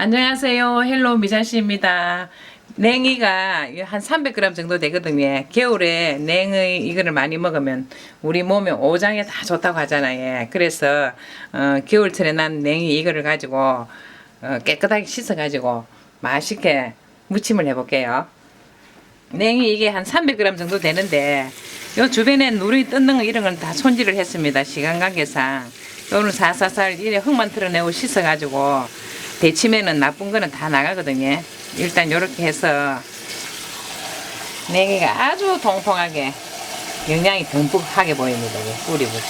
안녕하세요. 헬로 미자씨입니다. 냉이가 한 300g 정도 되거든요. 겨울에 냉의 이거를 많이 먹으면 우리 몸에 오장에 다 좋다고 하잖아요. 그래서 어, 겨울철에 난 냉이 이거를 가지고 어, 깨끗하게 씻어가지고 맛있게 무침을 해볼게요. 냉이 이게 한 300g 정도 되는데 요 주변에 누리 뜯는 거 이런 건다 손질을 했습니다. 시간 관계상 요는 사사살 이래 흙만 털어내고 씻어가지고 데치면은 나쁜 거는 다 나가거든요. 일단 요렇게 해서 냉이가 아주 통통하게 영양이 듬뿍하게 보입니다. 뿌리 부분.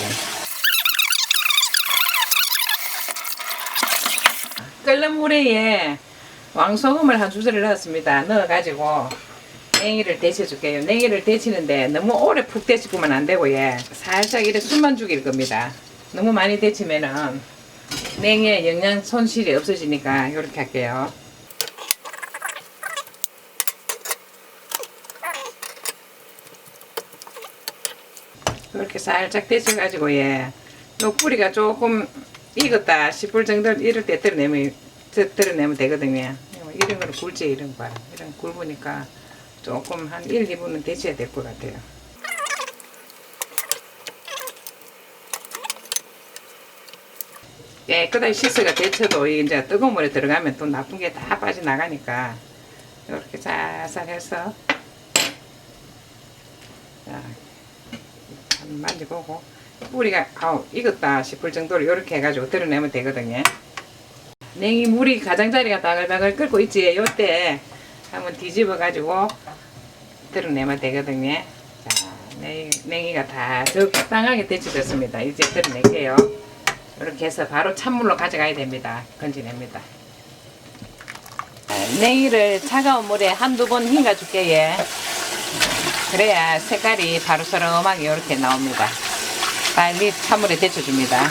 끓는 물에 왕소금을 한 주스를 넣었습니다. 넣어가지고 냉이를 데쳐줄게요. 냉이를 데치는데 너무 오래 푹 데치고만 안 되고 예. 살짝 이렇게 숨만 죽일 겁니다. 너무 많이 데치면은 냉이의 영양 손실이 없어지니까 이렇게 할게요. 이렇게 살짝 데쳐가지고 예. 요 뿌리가 조금 익었다 싶을 정도 이럴 때 떨어내면 드- 드러내면 되거든요. 이런 거는 굵지 이런 거 이런 굵으니까 조금 한 1, 2분은 데쳐야 될 것 같아요. 깨끗하게 씻어가 데쳐도 이제 뜨거운 물에 들어가면 또 나쁜 게 다 빠져나가니까 이렇게 살살 해서 자, 만져보고 뿌리가 아우 익었다 싶을 정도로 이렇게 해가지고 드러내면 되거든요. 냉이 물이 가장자리가 바글바글 끓고 있지 요때 한번 뒤집어 가지고 드러내면 되거든요. 자, 냉, 냉이가 다 적당하게 데쳐졌습니다. 이제 드러낼게요. 이렇게 해서 바로 찬물로 가져가야 됩니다. 건지냅니다. 자, 냉이를 차가운 물에 한두 번 헹궈 줄게, 예. 그래야 색깔이 바로 서름하게 이렇게 나옵니다. 빨리 찬물에 데쳐줍니다.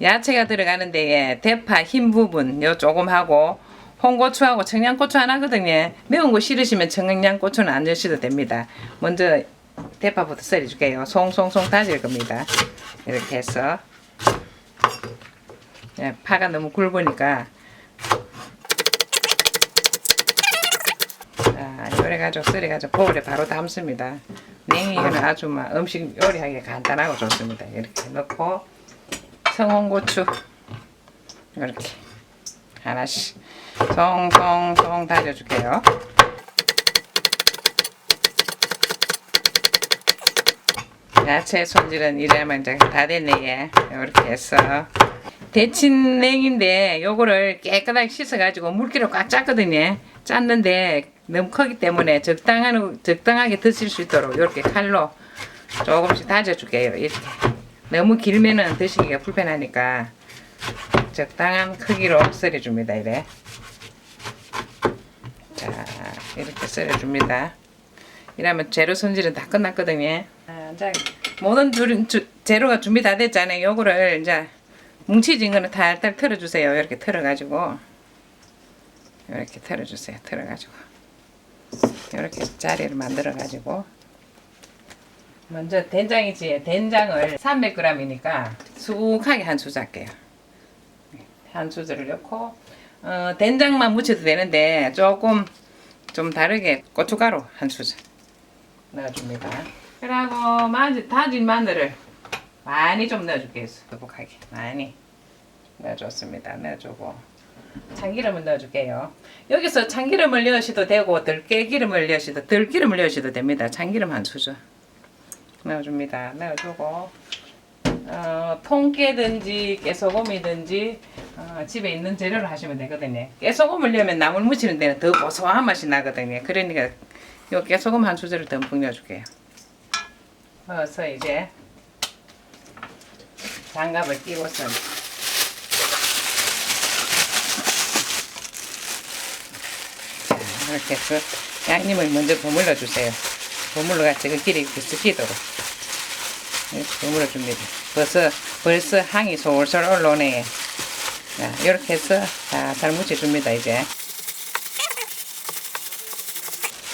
야채가 들어가는데 예, 대파 흰 부분 요 조금 하고 홍고추하고 청양고추 안 하거든요. 매운 거 싫으시면 청양고추는 안 넣으셔도 됩니다. 먼저 대파부터 썰어줄게요. 송송송 다질 겁니다. 이렇게 해서 예, 파가 너무 굵으니까 자, 요래가지고 썰어가지고 보울에 바로 담습니다. 냉이는 아주 막 음식 요리하기 간단하고 좋습니다. 이렇게 넣고 청홍고추 이렇게 하나씩 송송송 다져줄게요. 야채 손질은 이래면 이제 다 됐네 얘. 이렇게 해서 데친 냉인데 요거를 깨끗하게 씻어가지고 물기를 꽉 짰거든요. 짰는데 너무 크기 때문에 적당한 적당하게 드실 수 있도록 이렇게 칼로 조금씩 다져줄게요. 이렇게 너무 길면은 드시기가 불편하니까 적당한 크기로 썰어줍니다. 이래. 자 이렇게 썰어줍니다. 이러면 재료 손질은 다 끝났거든요. 아, 자, 모든 주, 주, 재료가 준비 다 됐잖아요. 요거를 이제 뭉치진 거는 탈탈 털어주세요. 이렇게 털어가지고 이렇게 털어주세요. 털어가지고 이렇게 자리를 만들어가지고 먼저 된장이지 된장을 300g이니까 수북하게 한 수저 할게요. 한 수저를 넣고 어, 된장만 묻혀도 되는데 조금 좀 다르게 고춧가루 한 수저 넣어줍니다. 그리고 마지 다진 마늘을 많이 좀 넣어줄게요. 수북하게 많이 넣어줬습니다. 넣어주고 참기름을 넣어줄게요. 여기서 참기름을 넣으셔도 되고 들깨기름을 넣으셔도 들기름을 넣으셔도 됩니다. 참기름 한 수저 넣어줍니다. 넣어주고 어, 통깨든지 깨소금이든지 어, 집에 있는 재료를 하시면 되거든요. 깨소금을 넣으면 나물 무치는 데는 더 고소한 맛이 나거든요. 그러니까 요 깨소금 한 수저를 듬뿍 넣어줄게요. 넣어서 이제 장갑을 끼고서 자, 이렇게 해서 양념을 먼저 버물러 주세요. 버물러 같이 그 길이 이렇게 섞이도록 이렇게 버물러 줍니다. 벌써 벌써 향이 솔솔 올라오네. 자, 이렇게 해서 살살 묻혀줍니다 이제.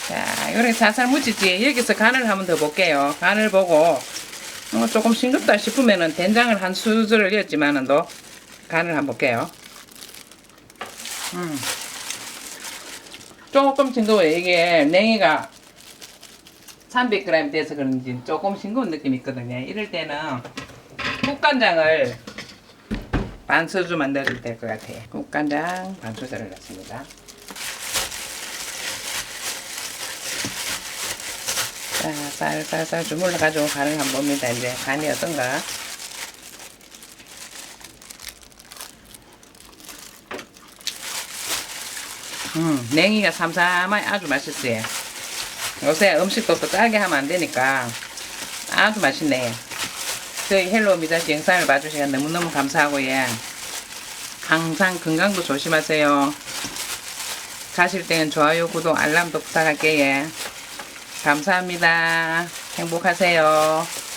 자, 이렇게 살살 묻히지. 여기서 간을 한번 더 볼게요. 간을 보고 어, 조금 싱겁다 싶으면은 된장을 한 수저를 넣었지만은 도 간을 한번 볼게요. 음. 조금 싱거워요. 이게 냉이가 300g 돼서 그런지 조금 싱거운 느낌이 있거든요. 이럴 때는 국간장을 반 수주만 넣어도 될것 같아요. 국간장 반 수저를 넣습니다. 자, 쌀쌀쌀 주물러 가지고 간을 한번 봅니다. 이제 간이 어떤가? 음, 냉이가 삼삼하니 아주 맛있어요. 요새 음식도 또 짜게 하면 안 되니까 아주 맛있네요. 저희 헬로 미자씨 영상을 봐주시면 너무너무 감사하고요. 항상 건강도 조심하세요. 가실 때는 좋아요, 구독, 알람도 부탁할게요. 감사합니다. 행복하세요.